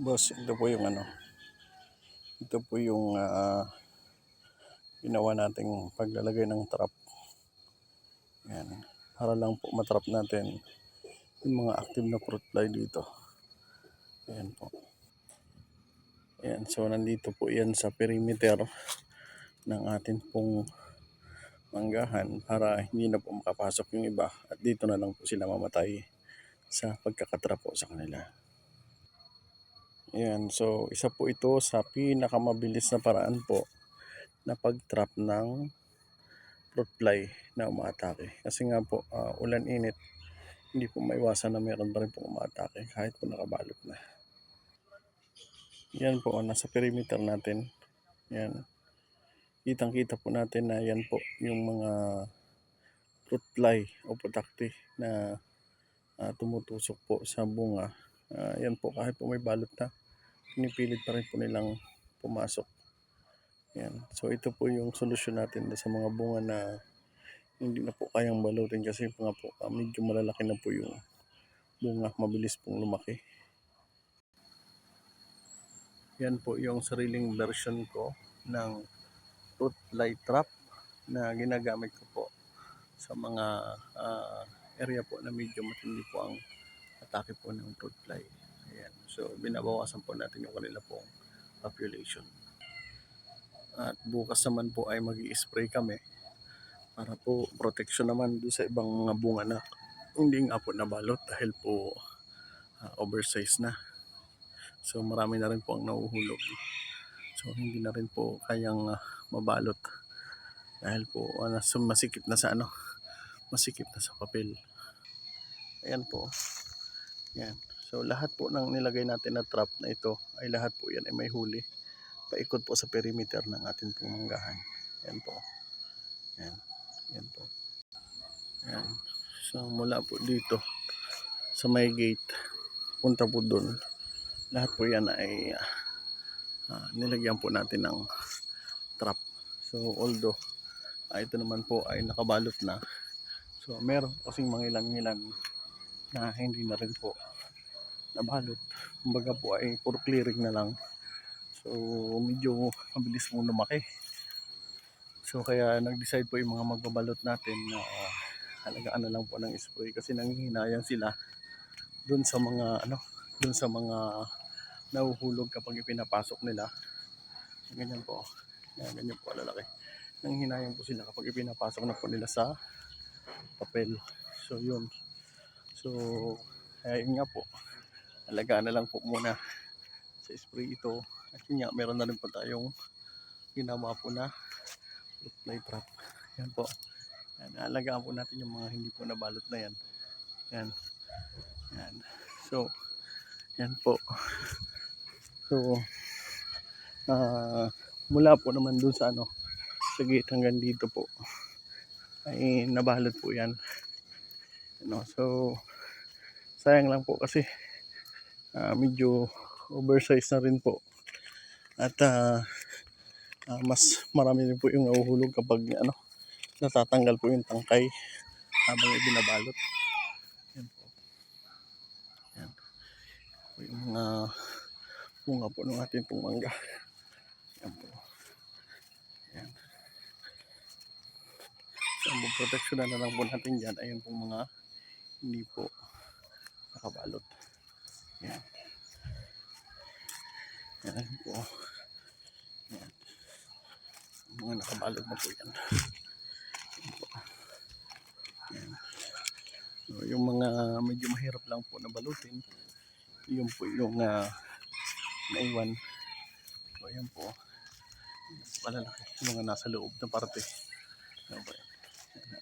Boss, ito po yung ano. Ito po yung ah, ginawa nating paglalagay ng trap. Yan. Para lang po matrap natin yung mga active na fruit fly dito. Ayan po. Ayan. So, nandito po yan sa perimeter ng atin pong manggahan para hindi na po makapasok yung iba at dito na lang po sila mamatay sa pagkakatrap po sa kanila. Ayan, so isa po ito sa pinakamabilis na paraan po na pag-trap ng fruit fly na umaatake. Kasi nga po, ah, ulan init, hindi po maiwasan na meron pa rin po umaatake kahit po nakabalot na. Yan po, oh, nasa perimeter natin. Yan. Kitang-kita po natin na yan po yung mga fruit fly o putakti na ah, tumutusok po sa bunga. Ah, yan po, kahit po may balot na, pinipilit pa rin po nilang pumasok. Yan. So ito po yung solusyon natin sa mga bunga na hindi na po kayang balutin kasi nga po ah, medyo malalaki na po yung bunga, mabilis pong lumaki. Yan po yung sariling version ko ng fruit fly trap na ginagamit ko po sa mga ah, area po na medyo matindi po ang atake po ng fruit fly. Ayan. So, binabawasan po natin yung kanila pong population. At bukas naman po ay mag spray kami para po protection naman doon sa ibang mga bunga na hindi nga po nabalot dahil po ah, oversize na. So, marami na rin po ang nauhulog. So, hindi na rin po kayang ah, mabalot dahil po so masikip na sa ano, masikip na sa papel. Ayan po. Yan. So lahat po ng nilagay natin na trap na ito ay lahat po yan ay may huli. Paikot po sa perimeter ng ating pumanggahan. Yan po. Yan. Yan po. Yan. So mula po dito sa may gate punta po doon. Lahat po yan ay ah, nilagyan po natin ng trap. So although ah, ito naman po ay nakabalot na. So meron kasing mga ilan-ilan na hindi na rin po nabalot. Kumbaga po ay puro clearing na lang. So medyo mabilis mo lumaki. So kaya nag-decide po yung mga magbabalot natin na uh, halagaan na lang po ng spray kasi nanghihinayang sila dun sa mga ano, dun sa mga nahuhulog kapag ipinapasok nila. Ganyan po. Yan, ganyan po lalaki. Nanghihinayang po sila kapag ipinapasok na po nila sa papel. So yun. So, kaya yun nga po. Alagaan na lang po muna sa spray ito. At yun nga, meron na rin po tayong ginawa po na fly trap. Yan po. Yan, alagaan po natin yung mga hindi po nabalot na yan. Yan. Yan. So, yan po. So, ah mula po naman dun sa ano, sa gate hanggang dito po ay nabalot po yan. Ano, so, sayang lang po kasi ah, medyo oversize na rin po. At ah, ah, mas marami rin po yung nahuhulog kapag ano, natatanggal po yung tangkay habang ibinabalot. Yan po. Yan. Po yung mga bunga po ng ating pong mangga. Yan po. Yan. So, ang protection na lang po natin dyan ay yung pong mga hindi po nakabalot. Yan. Yan po. Yan. Mga nakabalot na po yan. Yan po. Yan. So, yung mga medyo mahirap lang po na balutin, yun po yung uh, naiwan. So, yan po. Malalaki. Yung mga nasa loob na parte. Yan po. Yan.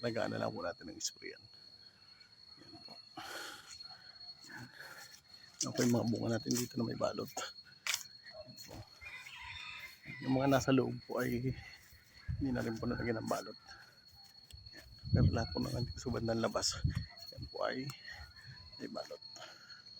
Alagaan na lang po natin ng spray yan. Ako yung mga bunga natin dito na may balot. Yung mga nasa loob po ay hindi na rin po nalagyan ng balot. Pero lahat po ng andito sa bandang labas, yan po ay may balot.